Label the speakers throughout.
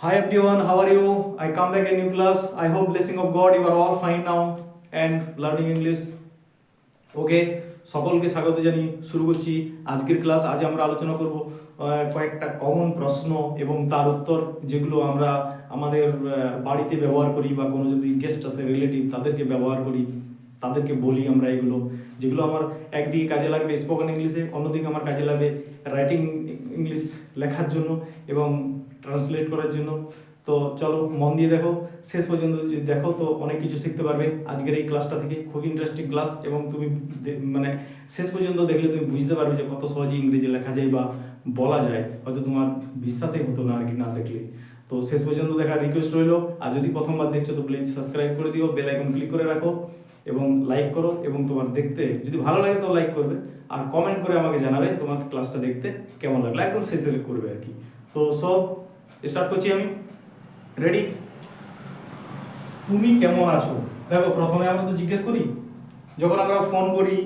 Speaker 1: Hi everyone, how are you? I come back in new class. I hope blessing of God you are all fine now and learning English. ওকে সকলকে স্বাগত জানিয়ে শুরু করছি আজকের class আজ আমরা আলোচনা করব কয়েকটা কমন প্রশ্ন এবং তার উত্তর যেগুলো আমরা আমাদের বাড়িতে ব্যবহার করি বা কোনো যদি গেস্ট আসে রিলেটিভ তাদেরকে ব্যবহার করি তাদেরকে বলি আমরা এগুলো, যেগুলো আমার একদিকে কাজে লাগবে স্পোকেন ইংলিশে অন্যদিকে আমার কাজে লাগবে রাইটিং ইংলিশ লেখার জন্য এবং ট্রান্সলেট করার জন্য। তো চলো, মন দিয়ে দেখো, শেষ পর্যন্ত যদি দেখো, তো অনেক কিছু শিখতে পারবে। আজকের এই ক্লাসটা থেকে খুব ইন্টারেস্টিং ক্লাস এবং তুমি মানে শেষ পর্যন্ত দেখলে তুমি বুঝতে পারবে যে কত সহজে ইংরেজি লেখা যায় বা বলা যায়। হয়তো তোমার বিশ্বাসই হতো না আর কি না দেখলে। তো শেষ পর্যন্ত দেখার রিকোয়েস্ট রইল। আর যদি প্রথমবার দেখছ, তো প্লিজ সাবস্ক্রাইব করে দিও বেল আইকন ক্লিক করে রাখো। এবং লাইক করো এবং তোমার দেখতে, যদি ভালো লাগে তো লাইক করবে। আর কমেন্ট করে আমাকে জানাবে তোমার ক্লাসটা দেখতে কেমন লাগল। একদম শেষে করবে আর কি। তো সব স্টার্ট করছি আমি। রেডি তুমি কেমন আছো? দেখো, প্রথমে আমরা তো জিজ্ঞেস করি, যখন আমরা ফোন করি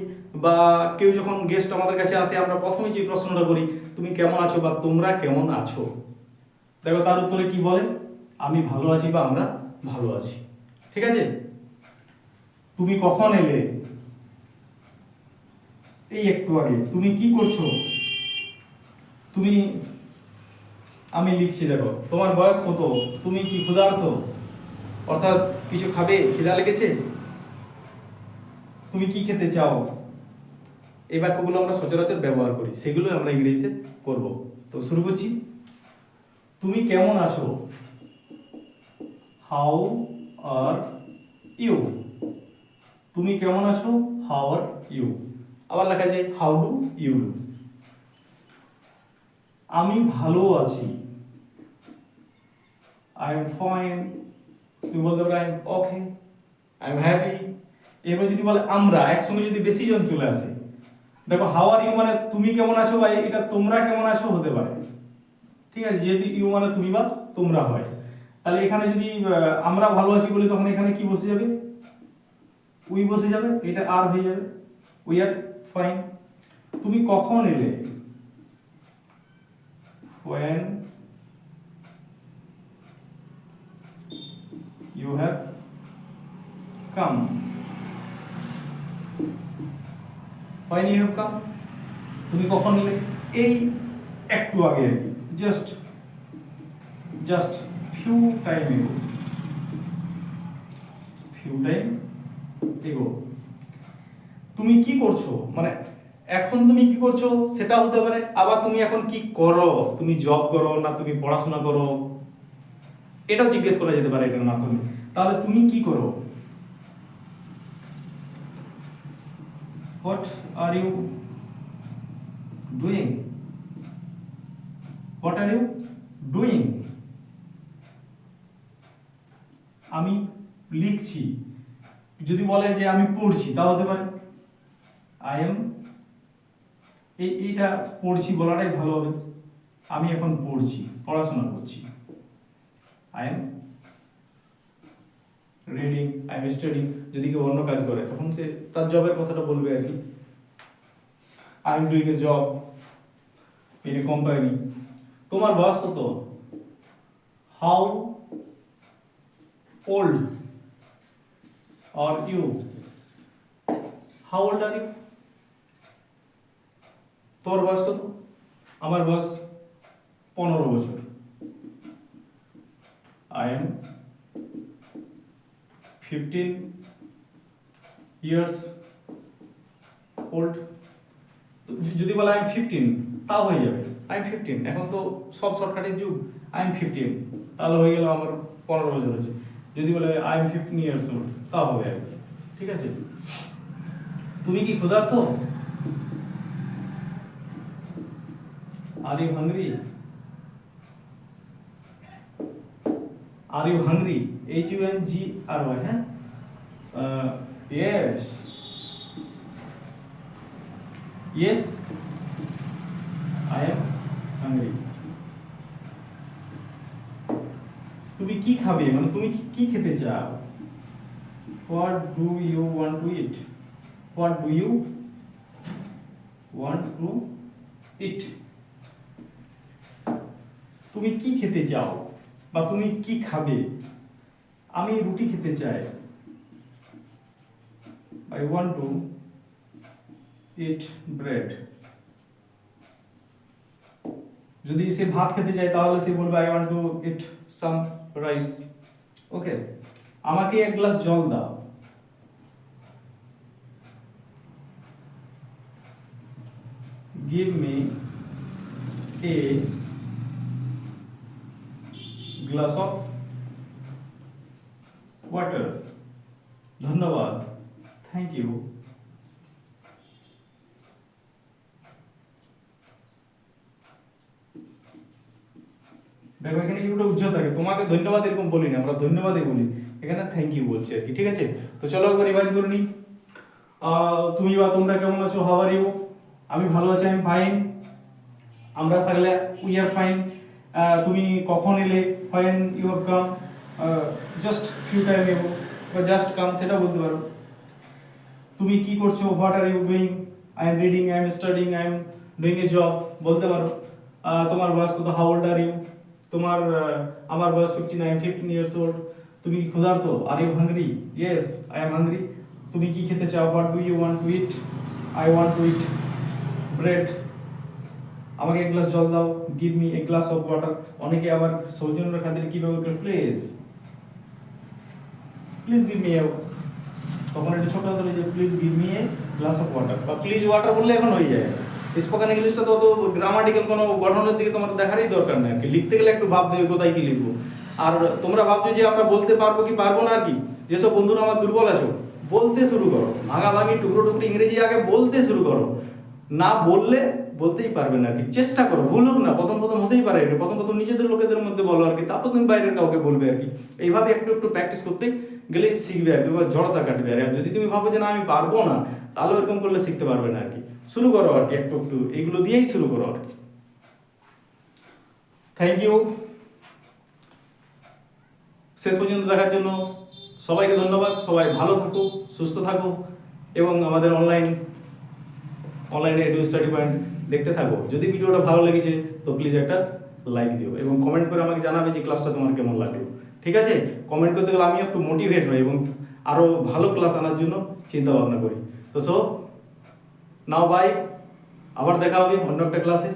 Speaker 1: বা কেউ যখন গেস্ট আমাদের কাছে আসে, আমরা প্রথমে যে প্রশ্নটা করি, তুমি কেমন আছো বা তোমরা কেমন আছো? দেখো, তার উত্তরে কি বলে? আমি ভালো আছি বা আমরা ভালো আছি। ঠিক আছে? তুমি কখন এলে? এই একটু আগে। তুমি কি করছ? তুমি, আমি লিখছি, দেখো, তোমার বয়স কত? তুমি কি ক্ষুধার্ত? অর্থাৎ কিছু খাবে? খিদা লেগেছে? তুমি কি খেতে চাও? এই বাক্যগুলো আমরা সচরাচর ব্যবহার করি। সেগুলো আমরা ইংরেজিতে করব। তো শুরু করছি। তুমি কেমন আছো? হাউ আর ইউ তুমি কেমন আছো? হাউ আর ইউ আবার লেখা যায় হাউ ডু ইউ ডু আমি ভালো আছি। আই এম ফাইন তুমি বলতে পারো I am okay I am happy এবার যদি বলে আমরা, একসঙ্গে যদি বেশি জন চলে আসে, দেখো হাউ আর ইউ মানে তুমি কেমন আছো বা এটা তোমরা কেমন আছো হতে পারে। ঠিক আছে, যেহেতু ইউ মানে তুমি বা তোমরা হয়। তাহলে এখানে যদি আমরা ভালো আছি বলি তখন এখানে কি বসে যাবে? উই বসে যাবে, এটা আর হয়ে যাবে উই আর ফাইন তুমি কখন এলে? When you have come when you have come তুমি কখন এলে? এই একটু আগে আর কি। Just just few time ago few time ago. তুমি কি করছ? মানে এখন তুমি কি করছ? সেটা হতে পারে। আবার তুমি এখন কি করো? তুমি জব করো না তুমি পড়াশোনা করো? এটাও জিজ্ঞেস করা যেতে পারে এটার মাধ্যমে। তাহলে তুমি কি করো? What are you doing what are you doing আমি লিখছি। যদি বলে যে আমি পড়ছি তা হতে পারে। আই এম এই, এইটা পড়ছি বলাটাই ভালো হবে। আমি এখন পড়ছি, পড়াশোনা করছি। I am reading I am studying যদি কেউ অন্য কাজ করে, তখন সে তার জবের কথাটা বলবে আর কি। I am doing a job in a company তোমার বয়স কত? How old are you how old are you তোর বয়স কত? আমার বয়স পনেরো বছর। I am fifteen years old যদি বলে আই এম ফিফটিন তাও হয়ে যাবে। আই এম ফিফটিন এখন তো সব শর্টকাটের যুগ। আই এম ফিফটিন তাহলে হয়ে গেল আমার পনেরো বছর হচ্ছে যদি বলে I am fifteen years old তাও হবে আর কি ঠিক আছে তুমি কি ক্ষুধার্ত you hungry? Are you hungry? H U N G R Y, huh? Uh, yes. Yes, I am hungry. তুমি কি খাবে মানে তুমি কি খেতে চাও what do you want to eat what do you want to eat তুমি কি খেতে চাও বা তুমি কি খাবে? আমি রুটি খেতে চাই। I want to eat bread যদি সে ভাত খেতে চায় তাহলে সে বলবে I want to eat some rice okay আমাকে এক গ্লাস জল দাও। Give me a glass of water. ধন্যবাদ। থ্যাংক ইউ দেখো, এখানে কি উজ্জ্বল থাকে? তোমাকে ধন্যবাদ এরকম বলি না আমরা ধন্যবাদই বলি। এখানে থ্যাংক ইউ বলছি আর কি, ঠিক আছে? তো চলো একবার রিভাইজ করে নিই। তুমি বা তোমরা কেমন আছো? হাওয়ার ইউ আমি ভালো আছি আমি ফাইন আমরা থাকলে উই আর ফাইন তুমি কখন এলে? Fine you have come just few time ago বা জাস্ট কাম সেটা বলতে পারো। তুমি কি করছ? What are you doing I am reading I am studying I am doing a job বলতে পারো। তোমার বয়স কত? হাউ ওল্ড আর ইউ তোমার আমার বয়স fifty nine fifteen years old তুমি কি ক্ষুধার্ত? Are you hungry yes I am hungry তুমি কি খেতে চাও? What do you want to eat I want to eat bread আমাকে এক গ্লাস জল দাও। Give me a glass of water অনেকে আবার সৌজন্যের খাতিরে কি ব্যবহার করে? Please please give me a তখন এটা ছোট হতে যে please give me a glass of water বা প্লিজ ওয়াটার বললে এখন হয়ে যায়। স্পোকেন ইংলিশটা তো অত গ্রামাটিক্যাল কোনো গঠনের দিকে তোমার দেখারই দরকার নেই। আর কি লিখতে গেলে একটু ভাবতে হবে কোথায় কি লিখব। আর তোমরা ভাবছ যে আমরা বলতে পারব কি পারব না আর কি? যেসব বন্ধুরা আমার দুর্বল আছো, বলতে শুরু করো। ভাঙা ভাঙি টুকরো টুকরো ইংরেজি আগে বলতে শুরু করো। না বললে বলতেই পারবে না আর কি। চেষ্টা করো, ভুল হোক না, প্রথম প্রথম হতেই পারে প্রথম প্রথম নিজেদের লোকেদের মধ্যে বলো আর কি। তারপর তুমি বাইরের কাউকে বলবে আর কি। এইভাবে একটু একটু প্র্যাকটিস করতে গেলে শিখবে আর কি, তোমার জড়তা কাটবে আর যদি তুমি ভাবো যে না, আমি পারব না, তাহলে এরকম করলে শিখতে পারবে না আর কি। শুরু করো আর কি, একটু একটু। এইগুলো দিয়েই শুরু করো আর কি। থ্যাংক ইউ শেষ পর্যন্ত দেখার জন্য সবাইকে ধন্যবাদ। সবাই ভালো থাকুক, সুস্থ থাকুক এবং আমাদের অনলাইন অনলাইনে এডু স্টাডি পয়েন্ট দেখতে থাকো। যদি ভিডিওটা ভালো লেগেছে, তো প্লিজ একটা লাইক দিও এবং কমেন্ট করে আমাকে জানাবে যে ক্লাসটা তোমার কেমন লাগল। ঠিক আছে? কমেন্ট করতে গেলে আমি একটু মোটিভেট হই এবং আরও ভালো ক্লাস আনার জন্য চিন্তা ভাবনা করি। তো সো নাও বাই আবার দেখা হবে অন্য একটা ক্লাসে